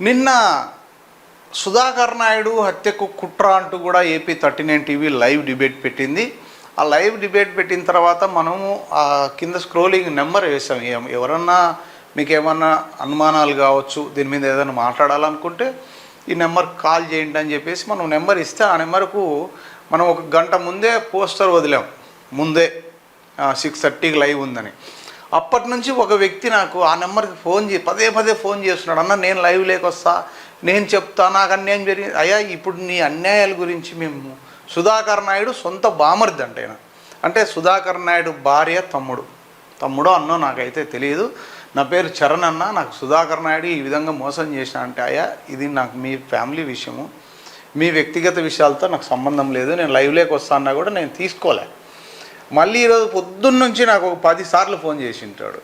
నిన్న సుధాకర్ నాయుడు హత్యకు కుట్ర అంటూ కూడా AP thirty nine TV live debate పెట్టింది. ఆ లైవ్ డిబేట్ పెట్టిన తర్వాత మనము ఆ కింద స్క్రోలింగ్ నెంబర్ వేసాం. ఎవరన్నా మీకు ఏమన్నా అనుమానాలు కావచ్చు దీని మీద ఏదైనా మాట్లాడాలనుకుంటే ఈ నెంబర్ కాల్ చేయండి అని చెప్పేసి మనం నెంబర్ ఇస్తే ఆ నెంబర్కు మనం ఒక గంట ముందే పోస్టర్ వదిలాం. ముందే సిక్స్ థర్టీకి లైవ్ ఉందని. అప్పటి నుంచి ఒక వ్యక్తి నాకు ఆ నెంబర్కి ఫోన్ చే పదే పదే ఫోన్ చేస్తున్నాడు. అన్న నేను లైవ్ లేకొస్తా. నేను చెప్తా. నాకు అన్యాయం జరిగింది అయ్యా ఇప్పుడు నీ అన్యాయాల గురించి మేము సుధాకర్ నాయుడు సొంత బామర్ది అంటే అంటే సుధాకర్ నాయుడు భార్య తమ్ముడు. తమ్ముడో అన్నో నాకైతే తెలియదు నా పేరు చరణ్ అన్న. నాకు సుధాకర్ నాయుడు ఈ విధంగా మోసం చేసిన అంటే అయ్యా ఇది నాకు మీ ఫ్యామిలీ విషయము. మీ వ్యక్తిగత విషయాలతో నాకు సంబంధం లేదు. నేను లైవ్లోకి వస్తా అన్నా కూడా నేను తీసుకోలే. మళ్ళీ ఈరోజు పొద్దున్న నుంచి నాకు ఒక పదిసార్లు ఫోన్ చేసి ఉంటాడు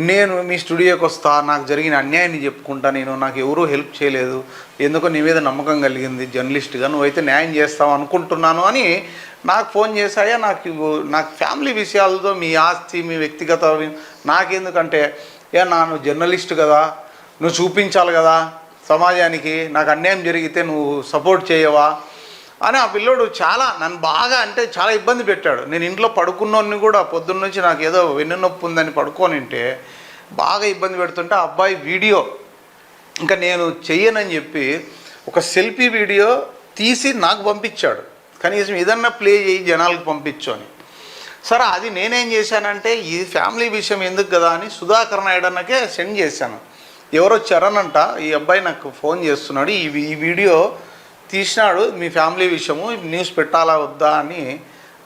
నేను మీ స్టూడియోకి వస్తా నాకు జరిగిన అన్యాయాన్ని చెప్పుకుంటా నేను నాకు ఎవరూ హెల్ప్ చేయలేదు ఎందుకో నీ మీద నమ్మకం కలిగింది జర్నలిస్ట్గా నువ్వైతే న్యాయం చేస్తావు అనుకుంటున్నాను అని నాకు ఫోన్ చేశాయా నాకు నాకు ఫ్యామిలీ విషయాలతో మీ ఆస్తి మీ వ్యక్తిగత నాకెందుకంటే ఏ నా నువ్వు జర్నలిస్ట్ కదా నువ్వు చూపించాలి కదా సమాజానికి నాకు అన్యాయం జరిగితే నువ్వు సపోర్ట్ చేయవా అని ఆ పిల్లోడు చాలా నన్ను బాగా అంటే చాలా ఇబ్బంది పెట్టాడు. నేను ఇంట్లో పడుకున్నోడిని కూడా పొద్దున్న నుంచి నాకు ఏదో వెన్నునొప్పి ఉందని పడుకొని ఉంటే బాగా ఇబ్బంది పెడుతుంటే ఆ అబ్బాయి వీడియో ఇంకా నేను చెయ్యనని చెప్పి ఒక సెల్ఫీ వీడియో తీసి నాకు పంపించాడు. కనీసం ఏదన్నా ప్లే చేయి జనాలకు పంపించు అని. సరే అది నేనేం చేశానంటే ఈ ఫ్యామిలీ విషయం ఎందుకు కదా అని సుధాకర్ నాయుడు అన్నకే సెండ్ చేశాను. ఎవరో చరణ్ అంట ఈ అబ్బాయి నాకు ఫోన్ చేస్తున్నాడు. ఈ ఈ వీడియో తీసినాడు మీ ఫ్యామిలీ విషయము న్యూస్ పెట్టాలా వద్దా అని.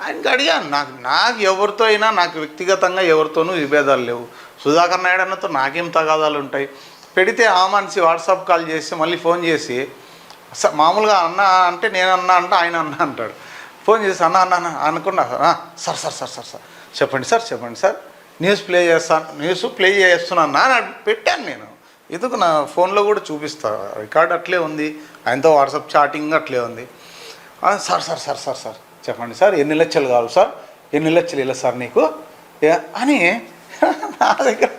ఆయనకి అడిగాను నాకు నాకు ఎవరితో అయినా నాకు వ్యక్తిగతంగా ఎవరితోనూ విభేదాలు లేవు. సుధాకర్ నాయుడు అన్నతో నాకేం తగాదాలు ఉంటాయి? పెడితే ఆ మనిషి వాట్సాప్ కాల్ చేసి మళ్ళీ ఫోన్ చేసి మామూలుగా అన్న అంటే నేను అన్నా అంటే ఆయన అన్న అంటాడు. ఫోన్ చేసి అన్న అన్న అనుకున్నా sir sir sir sir sir చెప్పండి సార్ చెప్పండి సార్ న్యూస్ ప్లే చేస్తాను న్యూస్ ప్లే చేస్తున్నాను అని పెట్టాను నేను. ఎందుకు నా ఫోన్లో కూడా చూపిస్తా? రికార్డ్ అట్లే ఉంది. ఆయనతో వాట్సాప్ చాటింగ్ అట్లే ఉంది. Sir sir sir sir sir చెప్పండి సార్ ఎన్ని లక్షలు కావాలి సార్? ఎన్ని లక్షలు ఇలా సార్ నీకు? అని నా దగ్గర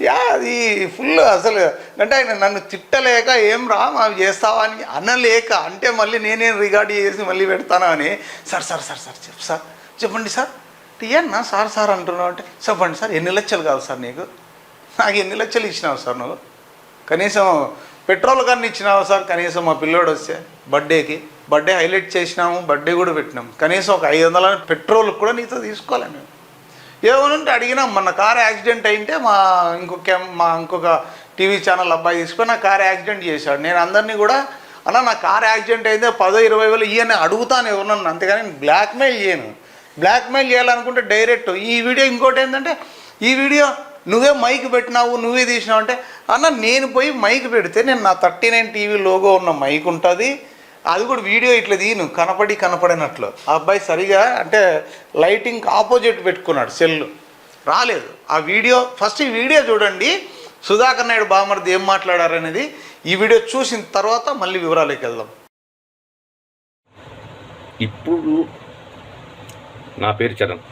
యా అది ఫుల్ అసలు. అంటే ఆయన నన్ను తిట్టలేక ఏం రా అవి చేస్తావా అని అనలేక అంటే మళ్ళీ నేనేం రికార్డ్ చేసి మళ్ళీ పెడతాను అని. సార్ సార్ సార్ సార్ చెప్పు సార్. చెప్పండి సార్. ఏనా సార్ సార్ అంటున్నావు అంటే చెప్పండి సార్ ఎన్ని లక్షలు కావాలి సార్ నీకు? నాకు ఎన్ని లక్షలు ఇచ్చినావు సార్ నువ్వు? కనీసం పెట్రోల్ కానీ ఇచ్చినావు సార్? కనీసం మా పిల్లోడు వస్తే బర్త్డేకి. బర్త్డే హైలైట్ చేసినాము బర్త్డే కూడా పెట్టినాము కనీసం ఒక ఐదు వందల పెట్రోల్ కూడా నీతో తీసుకోవాలి మేము. ఏమనుంటే అడిగినాం మొన్న కార్ యాక్సిడెంట్ అయింటే మా ఇంకొక మా ఇంకొక టీవీ ఛానల్ అబ్బాయి తీసుకొని నా కార్ యాక్సిడెంట్ చేశాడు. నేను అందరినీ కూడా అన్న నా కార్ యాక్సిడెంట్ అయితే పదో ఇరవై వేలు ఇవన్నీ అడుగుతాను ఎవరన్నా అంతేగాని బ్లాక్మెయిల్ చేయను. బ్లాక్మెయిల్ చేయాలనుకుంటే డైరెక్ట్ ఈ వీడియో ఇంకోటి ఏంటంటే ఈ వీడియో నువ్వే మైక్ పెట్టినావు నువ్వే తీసినావు అంటే అన్న నేను పోయి మైక్ పెడితే నేను నా థర్టీ నైన్ టీవీ లోగో ఉన్న మైక్ ఉంటుంది. అది కూడా వీడియో ఇట్లా తీను కనపడి కనపడినట్లు. ఆ అబ్బాయి సరిగా అంటే లైటింగ్ ఆపోజిట్ పెట్టుకున్నాడు సెల్ రాలేదు. ఆ వీడియో ఫస్ట్ ఈ వీడియో చూడండి సుధాకర్ నాయుడు బామర్ది ఏం మాట్లాడారనేది ఈ వీడియో చూసిన తర్వాత మళ్ళీ వివరాలకు వెళ్దాం. ఇప్పుడు నా పేరు చరణ్.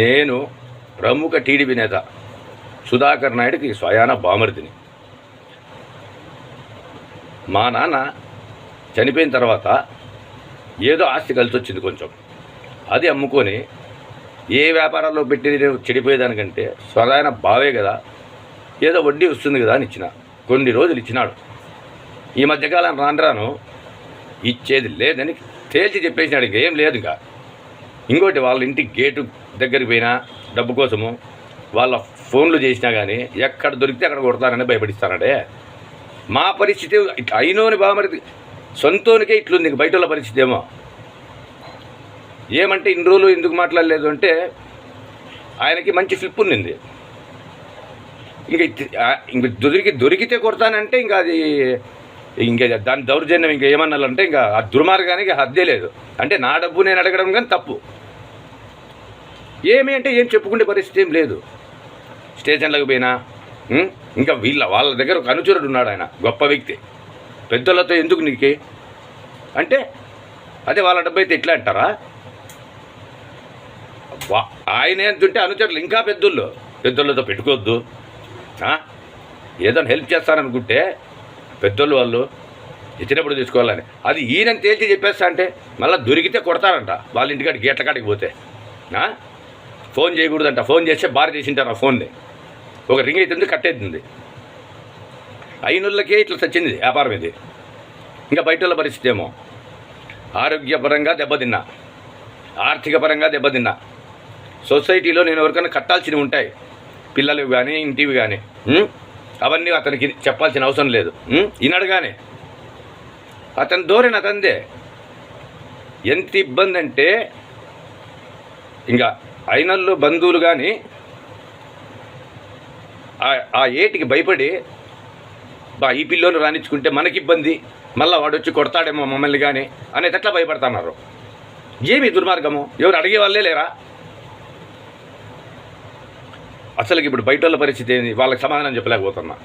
నేను ప్రముఖ టీడీపీ నేత. సుధాకర్ నాయుడుకి స్వయాన బామర్దిని. మా నాన్న చనిపోయిన తర్వాత ఏదో ఆస్తి కలిసి వచ్చింది కొంచెం. అది అమ్ముకొని ఏ వ్యాపారాల్లో పెట్టి నేను చెడిపోయేదానికంటే స్వదాయన బావే కదా ఏదో వడ్డీ వస్తుంది కదా అని ఇచ్చిన. కొన్ని రోజులు ఇచ్చినాడు. ఈ మధ్యకాలం రాను రాను ఇచ్చేది లేదని తేల్చి చెప్పేసినాడు. ఇంకేం లేదు ఇంకా. ఇంకోటి వాళ్ళ ఇంటి గేటు దగ్గరికి పోయినా డబ్బు కోసము వాళ్ళ ఫోన్లు చేసినా కానీ ఎక్కడ దొరికితే అక్కడ కొడతానని భయపడిస్తానడే. మా పరిస్థితి ఇట్లా అయినోని మరి సొంతోనికే ఇట్లుంది ఇంక బయట పరిస్థితి ఏమో ఏమంటే ఇన్ని రోజులు ఎందుకు మాట్లాడలేదు అంటే ఆయనకి మంచి ఫ్లిప్ ఉన్నింది. ఇంక ఇంక దొరికి దొరికితే కొడతానంటే ఇంకా అది ఇంకా దాని దౌర్జన్యం ఇంకా ఏమన్నాలంటే ఇంకా ఆ దుర్మార్గానికి హద్దే లేదు. అంటే నా డబ్బు నేను అడగడం కానీ తప్పు. ఏమి అంటే ఏం చెప్పుకునే పరిస్థితి ఏం లేదు. స్టేషన్లకు పోయినా ఇంకా వీళ్ళ వాళ్ళ దగ్గర ఒక అనుచరుడు ఉన్నాడు ఆయన గొప్ప వ్యక్తి. పెద్దలతో ఎందుకు నీకు? అంటే అదే వాళ్ళ డబ్బు అయితే ఎట్లా అంటారా? ఆయన ఎంతుంటే అనుచరులు ఇంకా పెద్దోళ్ళు. పెద్దోళ్ళతో పెట్టుకోవద్దు. ఏదైనా హెల్ప్ చేస్తారనుకుంటే పెద్దోళ్ళు వాళ్ళు ఇచ్చినప్పుడు తీసుకోవాలని. అది ఈయన తేల్చి చెప్పేస్తా అంటే మళ్ళీ దొరికితే కొడతారంట వాళ్ళ ఇంటికాడికి గేట్ల కాడికి పోతే. ఫోన్ చేయకూడదంట ఫోన్ చేస్తే భార్య చేసింటారు ఆ ఫోన్ని. ఒక రింగ్ అవుతుంది కట్ అవుతుంది అయినోళ్ళకే ఇట్లా చచ్చింది వ్యాపారం ఇది. ఇంకా బయట వాళ్ళ పరిస్థితి ఏమో. ఆరోగ్యపరంగా దెబ్బతిన్నా. ఆర్థికపరంగా దెబ్బతిన్నా. సొసైటీలో నేను ఎవరికైనా కట్టాల్సినవి ఉంటాయి. పిల్లలు కానీ ఇంటివి కానీ అవన్నీ అతనికి చెప్పాల్సిన అవసరం లేదు. ఉం? కానీ అతని ధోరణి అతందే ఎంత ఇబ్బంది అంటే ఇంకా అయినల్లో బంధువులు కానీ ఆ- ఏటికి భయపడి బా ఈ పిల్లోని రాణించుకుంటే మనకి ఇబ్బంది మళ్ళీ వాడు వచ్చి కొడతాడేమో మమ్మల్ని కానీ అనేటట్లా భయపడుతున్నారు. ఏమి దుర్మార్గము? ఎవరు అడిగే వాళ్ళే లేరా? అసలుకి ఇప్పుడు బయట వాళ్ళ పరిస్థితి ఏంది? వాళ్ళకి సమాధానం చెప్పలేకపోతున్నా.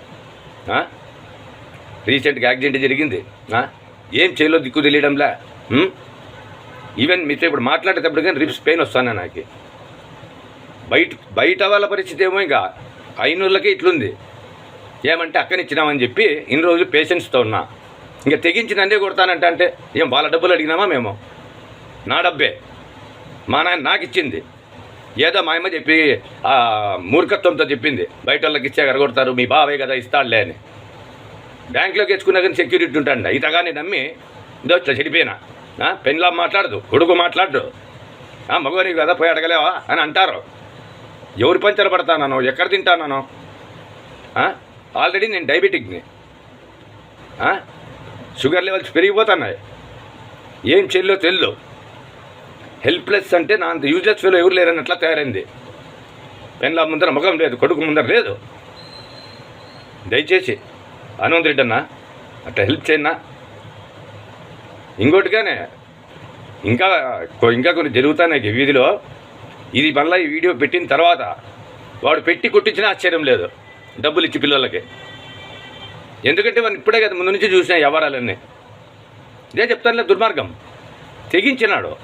రీసెంట్గా యాక్సిడెంట్ జరిగింది. ఏం చేయలో దిక్కు తెలియడంలే? ఈవెన్ మీతో ఇప్పుడు మాట్లాడేటప్పుడు కానీ రిప్స్ పెయిన్ వస్తాను నాకు. బయట బయట వాళ్ళ పరిస్థితి ఏమో ఇంకా. అయినోళ్ళకే ఇట్లుంది. ఏమంటే అక్కనిచ్చినామని చెప్పి ఇన్ని రోజులు పేషెంట్స్తో ఉన్నా. ఇంకా తెగించిన నన్నే కొడతానంటే అంటే ఏం వాళ్ళ డబ్బులు అడిగినామా మేము? నా డబ్బే. మా నాయన నాకు ఇచ్చింది. ఏదో మా అమ్మ చెప్పి మూర్ఖత్వంతో చెప్పింది. బయట వాళ్ళకి ఇచ్చే ఎరగొడతారు మీ బావే కదా ఇస్తాడులే అని. బ్యాంకులోకి తెచ్చుకున్నా కానీ సెక్యూరిటీ ఉంటాండి. ఇతగాని నమ్మి ఇదో చెడిపోయినా. పెన్లా మాట్లాడదు కొడుకు మాట్లాడరు ఆ, మగవానికి కదా పోయి అడగలేవా? అని అంటారు. ఎవరి పంచర్ పడతానో ఎక్కడ తింటానో ఆల్రెడీ నేను డయాబెటిక్ని షుగర్ లెవెల్స్ పెరిగిపోతున్నాయి. ఏం చెల్లో తెల్లు. హెల్ప్లెస్ అంటే నా అంత యూజ్లెస్ ఫీల్ ఎవరు లేరన్నట్లా తయారైంది. పెన్లా ముందర ముఖం లేదు కొడుకు ముందర లేదు. దయచేసి హనుమంత్ రెడ్డి అన్న అట్లా హెల్ప్ చేయన్నా ఇంకోటిగానే ఇంకా ఇంకా కొన్ని జరుగుతున్నాయి వీధిలో. ఇది మళ్ళీ ఈ వీడియో పెట్టిన తర్వాత వాడు పెట్టి కొట్టించినా ఆశ్చర్యం లేదు. డబ్బులు ఇచ్చి పిల్లలకి. ఎందుకంటే వాడిని ఇప్పుడే కదా ముందు నుంచి చూసిన వ్యవహారాలన్నీ. ఇదే చెప్తానులే దుర్మార్గం. తెగించినాడు.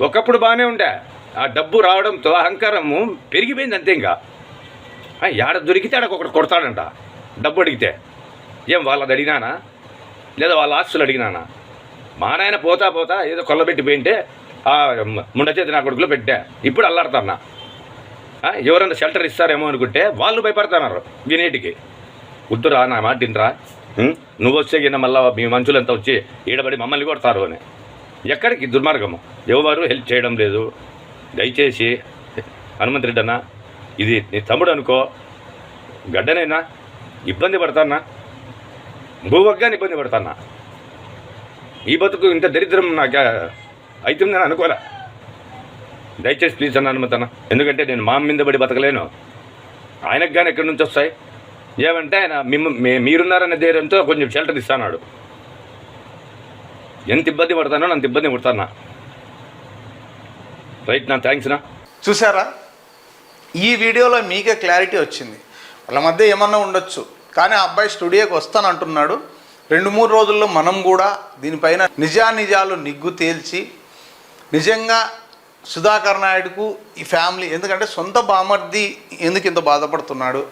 ఒకప్పుడు బాగానే ఉండే. ఆ డబ్బు రావడంతో అహంకారము పెరిగిపోయింది అంతే ఇంకా. ఆ, యాడ దొరికితే ఆడకొకటి కొడతాడంట. డబ్బు అడిగితే. ఏం వాళ్ళది అడిగినానా? లేదా వాళ్ళ ఆస్తులు అడిగినానా? మా నాయన పోతా పోతా ఏదో కొల్లబెట్టి పోయింటే ఆ ముండ చేతి నా కొడుకులో పెట్టా. ఇప్పుడు అల్లాడుతున్నా. ఎవరైనా షెల్టర్ ఇస్తారేమో అనుకుంటే వాళ్ళు భయపడుతున్నారు వినేటికి. వద్దురా నా మాట తినరా ఉం? నువ్వు వచ్చే కింద మళ్ళా మీ మనుషులంతా వచ్చి ఈడబడి మమ్మల్ని కొడతారు అని. ఎక్కడికి? దుర్మార్గము. ఎవరు హెల్ప్ చేయడం లేదు. దయచేసి హనుమంత్ రెడ్డి అన్న ఇది నీ తమ్ముడు అనుకో. గడ్డనైనా ఇబ్బంది పడతానా భూవగ్గాని ఇబ్బంది పడతానా ఈ బతుకు ఇంత దరిద్రం నాకు అవుతుందని అనుకోలే. దయచేసి ప్లీజ్ అన్న అనుమతన్న ఎందుకంటే నేను మా మీద పడి బతకలేను. ఆయనకు కానీ ఎక్కడి నుంచి వస్తాయి? ఏమంటే ఆయన మిమ్మ మీరున్నారనే ధైర్యంతో కొంచెం షెల్టర్ ఇస్తానాడు ఎంత ఇబ్బంది పడతానో అంత ఇబ్బంది పడతానా రైట్ నా థ్యాంక్స్ నా. చూసారా ఈ వీడియోలో మీకే క్లారిటీ వచ్చింది. వాళ్ళ మధ్య ఏమన్నా ఉండొచ్చు. కానీ ఆ అబ్బాయి స్టూడియోకి వస్తానంటున్నాడు. రెండు మూడు రోజుల్లో మనం కూడా దీనిపైన నిజానిజాలు నిగ్గు తేల్చి నిజంగా సుధాకర్ నాయుడుకు ఈ ఫ్యామిలీ ఎందుకంటే సొంత బామర్ది ఎందుకు ఇంత బాధపడుతున్నాడు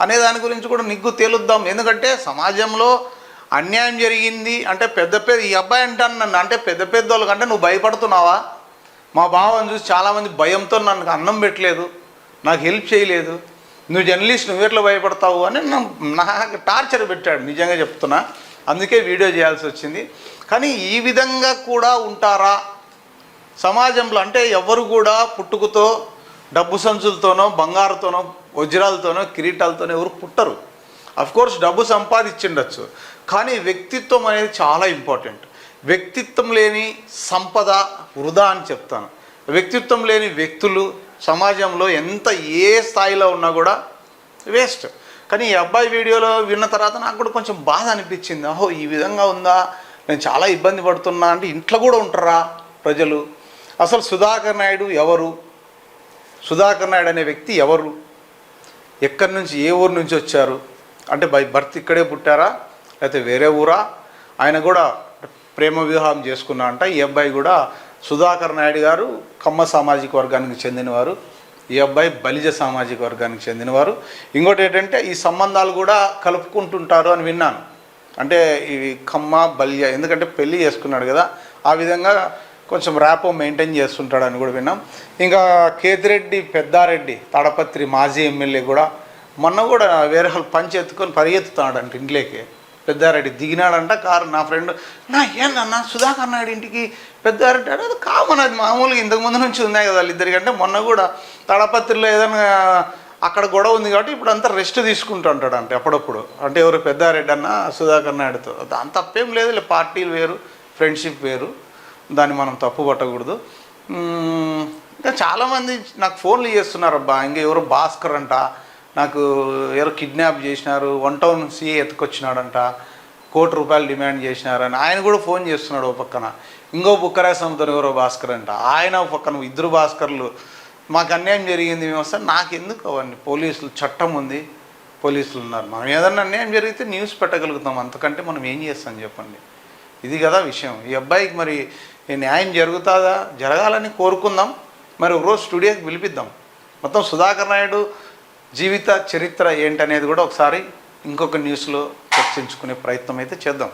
అనే దాని గురించి కూడా నిగ్గు తేలుద్దాం. ఎందుకంటే సమాజంలో అన్యాయం జరిగింది అంటే పెద్ద పెద్ద ఈ అబ్బాయి అంటాను నన్ను అంటే పెద్ద పెద్ద వాళ్ళకంటే నువ్వు భయపడుతున్నావా? మా బావని చూసి చాలామంది భయంతో నన్ను అన్నం పెట్టలేదు నాకు హెల్ప్ చేయలేదు. నువ్వు జర్నలిస్ట్ నువ్వు ఎట్లా భయపడతావు అని నాకు టార్చర్ పెట్టాడు. నిజంగా చెప్తున్నా. అందుకే వీడియో చేయాల్సి వచ్చింది. కానీ ఈ విధంగా కూడా ఉంటారా? సమాజంలో అంటే ఎవరు కూడా పుట్టుకతో డబ్బు సంచులతోనో బంగారుతోనో వజ్రాలతోనో కిరీటాలతోనో ఎవరు పుట్టరు. కోర్స్ డబ్బు సంపాదించిండొచ్చు కానీ వ్యక్తిత్వం అనేది చాలా ఇంపార్టెంట్. వ్యక్తిత్వం లేని సంపద వృధా అని చెప్తాను. వ్యక్తిత్వం లేని వ్యక్తులు సమాజంలో ఎంత ఏ స్థాయిలో ఉన్నా కూడా వేస్ట్. కానీ ఈ అబ్బాయి వీడియోలో విన్న తర్వాత నాకు కూడా కొంచెం బాధ అనిపించింది. ఓహో ఈ విధంగా ఉందా? నేను చాలా ఇబ్బంది పడుతున్నా. అంటే ఇంట్లో కూడా ఉంటారా ప్రజలు? అసలు సుధాకర్ నాయుడు ఎవరు? సుధాకర్ నాయుడు అనే వ్యక్తి ఎవరు? ఎక్కడి నుంచి ఏ ఊరు నుంచి వచ్చారు? అంటే బై బర్త్ ఇక్కడే పుట్టారా? లేకపోతే వేరే ఊరా? ఆయన కూడా ప్రేమ వివాహం చేసుకున్నా అంట. ఈ అబ్బాయి కూడా సుధాకర్ నాయుడు గారు కమ్మ సామాజిక వర్గానికి చెందినవారు. ఈ అబ్బాయి బలిజ సామాజిక వర్గానికి చెందినవారు. ఇంకోటి ఏంటంటే ఈ సంబంధాలు కూడా కలుపుకుంటుంటారు అని విన్నాను. అంటే ఇవి కమ్మ బల్య ఎందుకంటే పెళ్ళి చేసుకున్నాడు కదా. ఆ విధంగా కొంచెం ర్యాపో మెయింటైన్ చేస్తుంటాడని కూడా విన్నాం. ఇంకా కేతిరెడ్డి పెద్దారెడ్డి తాడపత్రి మాజీ ఎమ్మెల్యే కూడా మొన్న కూడా వేరే వాళ్ళు పంచి ఎత్తుకొని పరిగెత్తుతున్నాడంట ఇంట్లోకి. పెద్దారెడ్డి దిగినాడంట కారు నా ఫ్రెండ్ నా ఏందన్నా సుధాకర్ నాయుడు ఇంటికి పెద్దారెడ్డి అంటే అది కామన్ అది మామూలుగా ఇంతకుముందు నుంచి ఉన్నాయి కదా వాళ్ళిద్దరికంటే మొన్న కూడా తాడపత్రిలో ఏదైనా అక్కడ గొడవ ఉంది కాబట్టి ఇప్పుడు అంతా రెస్ట్ తీసుకుంటూ ఉంటాడు అంటే అప్పుడప్పుడు అంటే ఎవరు పెద్దారెడ్డి అన్న సుధాకర్ నాయుడుతో. దాని తప్పేం లేదు పార్టీలు వేరు ఫ్రెండ్షిప్ వేరు. దాన్ని మనం తప్పు పట్టకూడదు. ఇంకా చాలామంది నాకు ఫోన్లు చేస్తున్నారు అబ్బా ఇంకా ఎవరో భాస్కర్ అంట నాకు ఎవరో కిడ్నాప్ చేసినారు వన్ టౌన్ సీఏ ఎత్తుకొచ్చినాడంట కోటి రూపాయలు డిమాండ్ చేసినారని. ఆయన కూడా ఫోన్ చేస్తున్నాడు ఓ పక్కన. ఇంకో బుక్కరాసంతో ఎవరో భాస్కర్ అంట. ఆయన ఓ పక్కన ఇద్దరు భాస్కర్లు మాకు అన్యాయం జరిగింది మేము వస్తే నాకెందుకు అవన్నీ? పోలీసులు చట్టం ఉంది పోలీసులు ఉన్నారు. మనం ఏదన్నా అన్యాయం జరిగితే న్యూస్ పెట్టగలుగుతాం అంతకంటే మనం ఏం చేస్తాం చెప్పండి. ఇది కదా విషయం. ఈ అబ్బాయికి మరి ఈ న్యాయం జరుగుతుందా? జరగాలని కోరుకుందాం. మరి ఒకరోజు స్టూడియోకి పిలిపిద్దాం. మొత్తం సుధాకర్ నాయుడు జీవిత చరిత్ర ఏంటనేది కూడా ఒకసారి ఇంకొక న్యూస్లో చర్చించుకునే ప్రయత్నం అయితే చేద్దాం.